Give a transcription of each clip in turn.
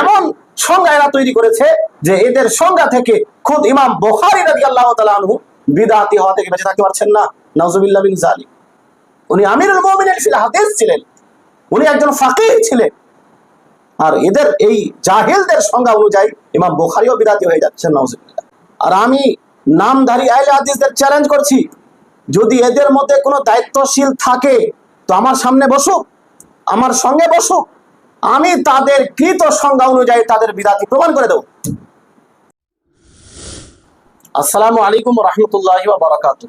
এমন সংজ্ঞা এরা তৈরি করেছে যে এদের সংজ্ঞা থেকে খুদ ইমাম বোখারি রাজি আল্লাহ আনহু বিদাতি হওয়া থেকে বেঁচে থাকতে পারছেন না। নজরুল্লাহ বিন জালি উনি আমিরুল মুমিনিন ফিল হাদিস ছিলেন। উনি একজন ফাকিহ ছিলেন। আর এদের এই জাহেলদের সংজ্ঞা অনুযায়ী ইমাম বোখারিও বিদাতি হয়ে যাচ্ছে নজরুল্লাহ আর আমি নামধারী আইলে হাদিসদের চ্যালেঞ্জ করছি। যদি এদের মধ্যে কোনো দায়িত্বশীল থাকে, তো আমার সামনে বসুক, আমার সঙ্গে বসুক। আমি তাদের কৃত সংজ্ঞা অনুযায়ী তাদের বিদাতি প্রমাণ করে দেব। আসসালামু আলাইকুম রহমতুল্লাহ বারাকাত।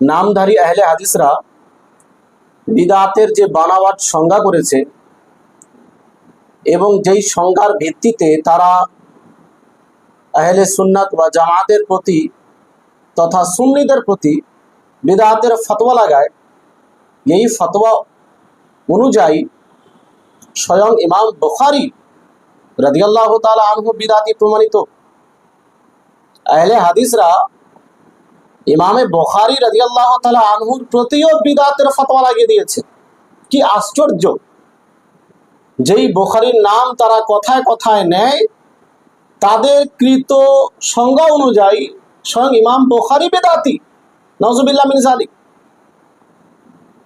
নামধারী আহলে হাদিসরা বিদাতের যে বানাওয়াট সংজ্ঞা করেছে এবং যেই সংজ্ঞার ভিত্তিতে তারা আহলে সুন্নাত বা জামাতের প্রতি তথা সুন্নিদের প্রতি বিদাতের ফতোয়া লাগায়, এই ফতোয়া অনুযায়ী স্বয়ং ইমাম বখারি রাদিয়াল্লাহ তাআলা আনহু বিদাতি প্রমাণিত। আহলে হাদিসরা ইমামে বখারি রাদিয়াল্লাহ তাআলা আনহুর প্রতিও বিদাতের ফতোয়া লাগিয়ে দিয়েছে। কি আশ্চর্য! যেই বখারির নাম তারা কথায় কথায় নেয়, তাদের কৃত সংজ্ঞা অনুযায়ী স্বয়ং ইমাম বোখারি বেদাতি। নজরুল্লাহ মিন জালিক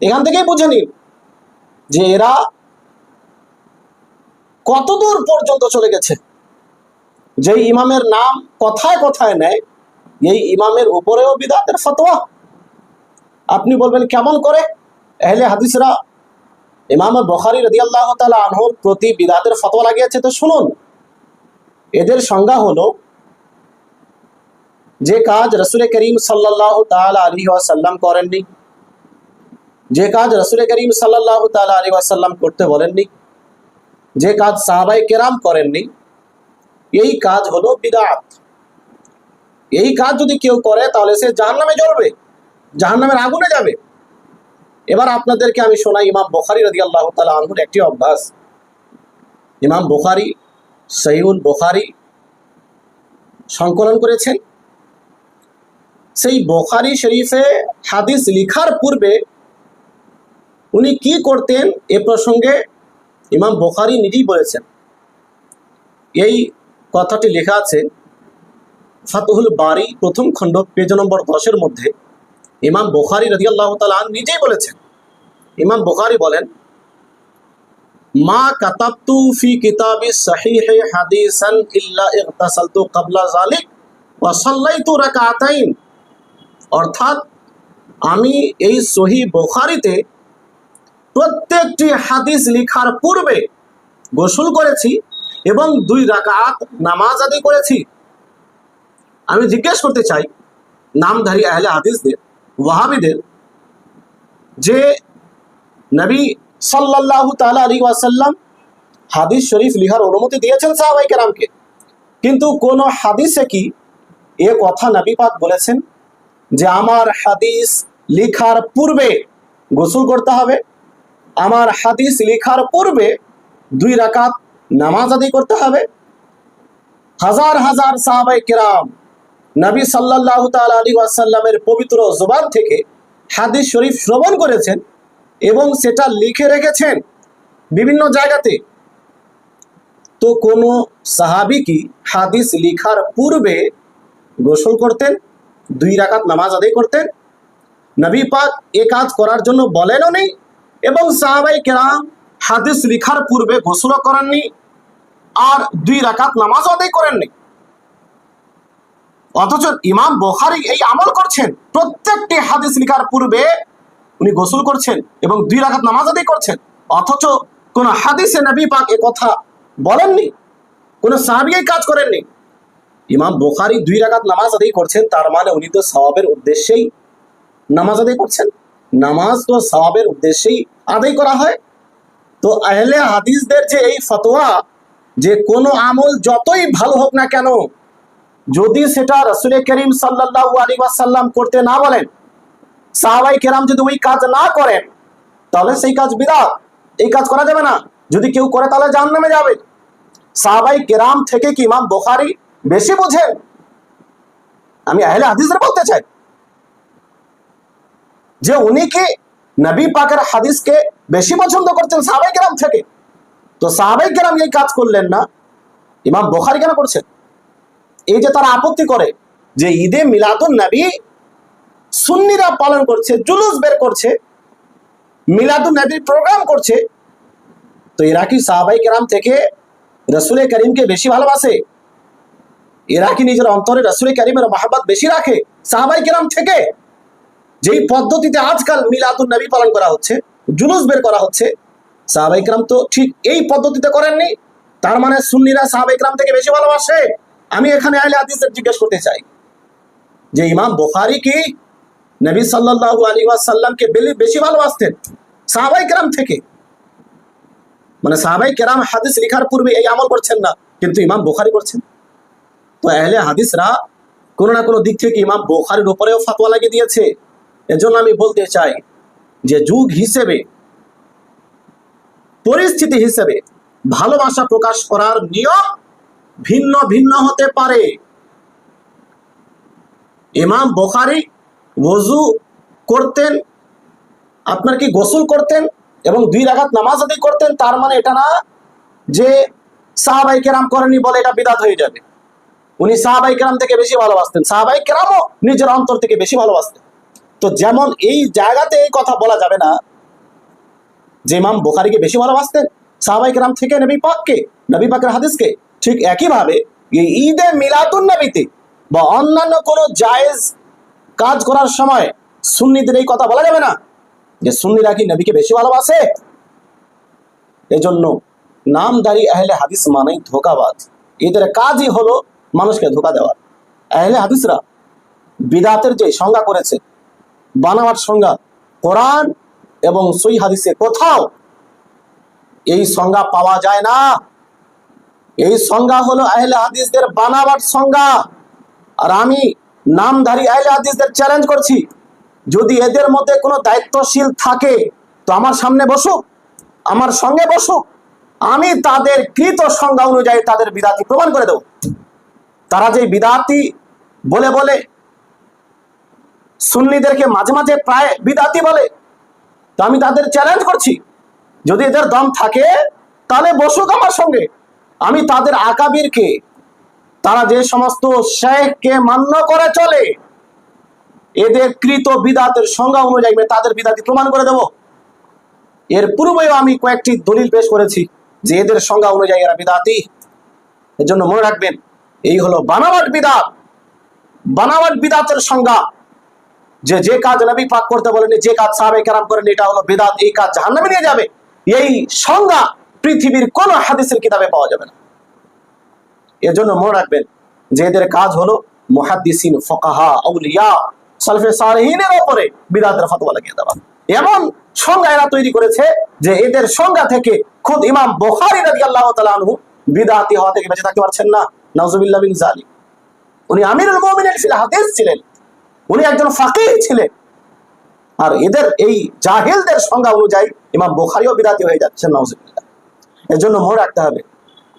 এখান থেকেই বুঝে নিন যে এরা কতদূর পর্যন্ত চলে গেছে? যেই ইমামের নাম কথায় কথায় নেয়, এই ইমামের উপরেও বিদাতের ফতোয়া। আপনি বলবেন, কেমন করে? এহলে হাদিসরা, ইমাম বখারি রদিয়াল্লাহ তালা আনহুর প্রতি বিদাতের ফতোয়া লাগিয়েছে। তো শুনুন, এদের সংজ্ঞা হলো, যে কাজ রসুল করিম সাল্লাহ তালা আলী ওয়াসাল্লাম করেননি, যে কাজ রসুল করিম সাল্লাহ তালা আলী ওয়াসাল্লাম করতে বলেননি যে কাজ সাহাবাই কেরাম করেননি, এই কাজ হলো বিদাত। এই কাজ যদি কেউ করে, তাহলে সে জাহান্নামে জ্বলবে, জাহান্নামের আগুনে যাবে। এবার আপনাদেরকে আমি শোনাই ইমাম বোখারি রদি আল্লাহ তালা আনহুর একটি অভ্যাস। ইমাম বোখারি সহিউল বোখারি সংকলন করেছেন। সেই বোখারি শরীফে হাদিস লিখার পূর্বে উনি কি করতেন এ প্রসঙ্গে ইমাম বোখারি নিজেই বলেছেন। এই কথাটি লেখা আছে, ফাতহুল বারি প্রথম খণ্ড, পেজ নম্বর দশের মধ্যে। ইমাম বোখারি রদি আল্লাহ তালা নিজেই বলেছেন। ইমাম বোখারি বলেন, মা কাতাবতু ফি কিতাবি সহিহ হাদিসান ইল্লা ইগতাসালতু ক্বাবলা যালিক ওয়া সাল্লাইতু রাকাতাইন। অর্থাৎ আমি এই সহি বুখারীতে প্রত্যেকটি হাদিস লিখার পূর্বে গোসল করেছি এবং দুই রাকাত নামাজ আদি করেছি। আমি জিজ্ঞেস করতে চাই, নামধারী আহলে হাদিসদের ওয়াহাবিদের, যে নবী সাল্লাহ তালা আলী ওয়াসাল্লাম হাদিস শরীফ লিখার অনুমতি দিয়েছেন সাহাবাই কেরামকে। কিন্তু কোন হাদিসে কি এ কথা নবী পাক বলেছেন যে আমার হাদিস লিখার পূর্বে গোসল করতে হবে? আমার হাদিস লিখার পূর্বে দুই রাকাত নামাজ আদায় করতে হবে। হাজার হাজার সাহাবাই কেরাম নবী সাল্লাহ তাল আলী ওয়াসাল্লামের পবিত্র জবান থেকে হাদিস শরীফ শ্রবণ করেছেন এবং সেটা লিখে রেখেছেন বিভিন্ন জায়গাতে। তো কোনো সাহাবি কি হাদিস লিখার পূর্বে গোসল করতেন, দুই রাকাত নামাজ আদায় করতেন? নবী পাক এ কাজ করার জন্য বলেনও নেই এবং সাহাবাই কেরাম হাদিস লিখার পূর্বে গোসলও করেননি আর দুই রাকাত নামাজ আদায় করেননি। অথচ ইমাম বোখারি এই আমল করছেন, প্রত্যেকটি হাদিস লিখার পূর্বে উনি গোসল করছেন এবং দুই রাখাত নামাজ আদায় করছেন। অথচ কোন হাদিসে নবী পাক এ কথা বলেননি, কোন সাহাবি এই কাজ করেননি। ইমাম বোখারি দুই রাকাত নামাজ আদায় করছেন, তার মানে উনি তো সওয়াবের উদ্দেশ্যেই নামাজ আদায় করছেন। নামাজ তো সওয়াবের উদ্দেশ্যেই আদায় করা হয়। তো আহলে হাদিসদের যে এই ফতোয়া, যে কোনো আমল যতই ভালো হোক না কেন, যদি সেটা রসুল করিম সাল্লাহ আলী ওয়াসাল্লাম করতে না বলেন সাহাবাই কেরাম যদি ওই কাজ না করেন, তাহলে সেই কাজ বিরাট। এই কাজ করা যাবে না। যদি কেউ করে, তাহলে জান নামে যাবে। সাহাবাই কেরাম থেকে কি ইমাম বোখারি বেশি বোঝেন? আমি আহলে হাদিসদের বলতে চাই। যে উনি কি নবী পাকের হাদিসকে বেশি পছন্দ করছেন সাহাবাই কেরাম থেকে। তো সাহাবাই কেরাম এই কাজ করলেন না। ইমাম বোখারি কেন করছেন এই যে তারা আপত্তি করে যে ঈদে মিলাদুন নবী সুন্নিরা পালন করছে, জুলুস বের করছে, মিলাদুন নবীর প্রোগ্রাম করছে, তো এরা কি সাহাবাই কেরাম থেকে রসুলের করিমকে বেশি ভালোবাসে? এরা কি নিজের অন্তরে রসুলের করিমের মহাব্বত বেশি রাখে সাহাবাই কেরাম থেকে? যেই পদ্ধতিতে আজকাল মিলাদুন নবী পালন করা হচ্ছে, জুলুস বের করা হচ্ছে সাহাবাই কেরাম তো ঠিক এই পদ্ধতিতে করেননি। তার মানে সুন্নিরা সাহাবাই কেরাম থেকে বেশি ভালোবাসে। আমি এখানে আহলে হাদিসের জিজ্ঞেস করতে চাই, যে ইমাম বুখারি কি নবী সাল্লাল্লাহু আলাইহি ওয়াসাল্লামকে বেশি ভালোবাসতেন সাহাবাই কেরাম থেকে? মানে সাহাবাই কেরাম হাদিস লেখার পূর্বে এই আমল করছেন না, কিন্তু ইমাম বোখারি করছেন। তো আহলে হাদিসরা কোনো না কোনো দিক থেকে ইমাম বুখারির উপরেও ফাতোয়া লাগিয়ে দিয়েছে। এজন্য আমি বলতে চাই যে যুগ হিসেবে, পরিস্থিতি হিসেবে ভালোবাসা প্রকাশ করার নিয়ম ভিন্ন ভিন্ন হতে পারে। ইমাম বোখারি ওযু করতেন, আপনার কি গোসল করতেন এবং দুই রাকাত নামাজ আদায় করতেন, তার মানে এটা না যে সাহাবাই কেরাম করেনি বলে এটা বিদাত হয়ে যাবে। উনি সাহাবাই কেরাম থেকে বেশি ভালোবাসতেন। সাহাবাই কেরামও নিজের অন্তর থেকে বেশি ভালোবাসতেন। তো যেমন এই জায়গাতে এই কথা বলা যাবে না যে ইমাম বোখারিকে বেশি ভালোবাসতেন সাহাবাই কেরাম থেকে নবী পাককে, নবী পাকের হাদিসকে, ঠিক একইভাবে এই ঈদে মিলাদুন নবীতে বা অন্যান্য কোনো জায়েজ কাজ করার সময় সুন্নিদের এই কথা বলা যাবে না যে সুন্নিরা কি নবীকে বেশি ভালোবাসে? এজন্য নামদারি আহলে হাদিস মানেই ধোকাবাজ। এদের কাজই হলো মানুষকে ধোকা দেওয়া। আহলে হাদিসরা বিদাতের যে সংজ্ঞা করেছে বানাওয়ার সংজ্ঞা কোরআন এবং সই হাদিসে কোথাও এই সংজ্ঞা পাওয়া যায় না। এই সংজ্ঞা হলো আহলে হাদিসদের বানাবার সংজ্ঞা। আর আমি নামধারী আহলে হাদিসদের চ্যালেঞ্জ করছি। যদি এদের মধ্যে কোনো দায়িত্বশীল থাকে, তো আমার সামনে বসুক আমার সঙ্গে বসুক আমি তাদের কৃত সংজ্ঞা অনুযায়ী তাদের বিদাতি প্রমাণ করে দেব। তারা যে বিদাতি বলে বলে সুন্নিদেরকে মাঝে মাঝে প্রায় বিদাতি বলে। তো আমি তাদের চ্যালেঞ্জ করছি, যদি এদের দম থাকে, তাহলে বসুক আমার সঙ্গে। আমি তাদের আকাবিরকে, তারা যে সমস্ত শেখকে মান্য করে চলে, এদের কৃত বিদাতের সংজ্ঞা অনুযায়ী তাদের বিদাতি প্রমাণ করে দেব। এর পূর্বেও আমি কয়েকটি দলিল পেশ করেছি যে এদের সংজ্ঞা অনুযায়ী এরা বিদাতি। এর জন্য মনে রাখবেন, এই হলো বানাওয়াট বিদাত। বানাওয়াট বিদাতের সংজ্ঞা যে যে কাজ নবী পাক করতে বলেনি যে কাজ সাহাবে কেরাম করেন এটা হলো বিদাত, এই কাজ জাহান্নামে নিয়ে যাবে। এই সংজ্ঞা পৃথিবীর কোন হাদিসের কিতাবে পাওয়া যাবে না। এজন্য মনে রাখবেন যে এদের কাজ হলো মুহাদ্দিসিন, ফকাহা, আউলিয়া, সালফে সালেহিনের উপরে বিদাতের ফতোয়া লাগিয়ে দেওয়া। এমন সংজ্ঞা এরা তৈরি করেছে যে এদের সংজ্ঞা থেকে খুদ ইমাম বুখারী রাদিয়াল্লাহু তাআলা আনহু বিদাতি হওয়া থেকে বেঁচে থাকতে পারছেন না। নাউজুবিল্লাহ বিন জালিম উনি আমিরুল মুমিনিন ফিল হাদিস ছিলেন। উনি একজন ফাঁকি ছিলেন। আর এদের এই জাহেলদের সংজ্ঞা অনুযায়ী ইমাম বুখারীও বিদাতি হয়ে যাচ্ছে, নাউজুবিল্লাহ। এর জন্য মনে রাখতে হবে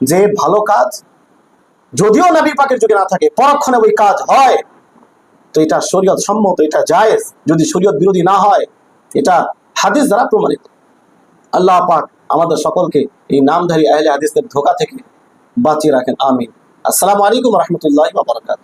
যে ভালো কাজ যদিও নবী পাকের যুগে না থাকে, পরক্ষণে ওই কাজ হয়। তো এটা শরীয়ত সম্মত, এটা জায়েজ। যদি শরীয়ত বিরোধী না হয়, এটা হাদিস দ্বারা প্রমাণিত। আল্লাহ পাক আমাদের সকলকে এই নামধারী আহলে হাদিসদের ধোকা থেকে বাঁচিয়ে রাখেন, আমিন। আসসালামু আলাইকুম রহমতুল্লাহ বাবরকাত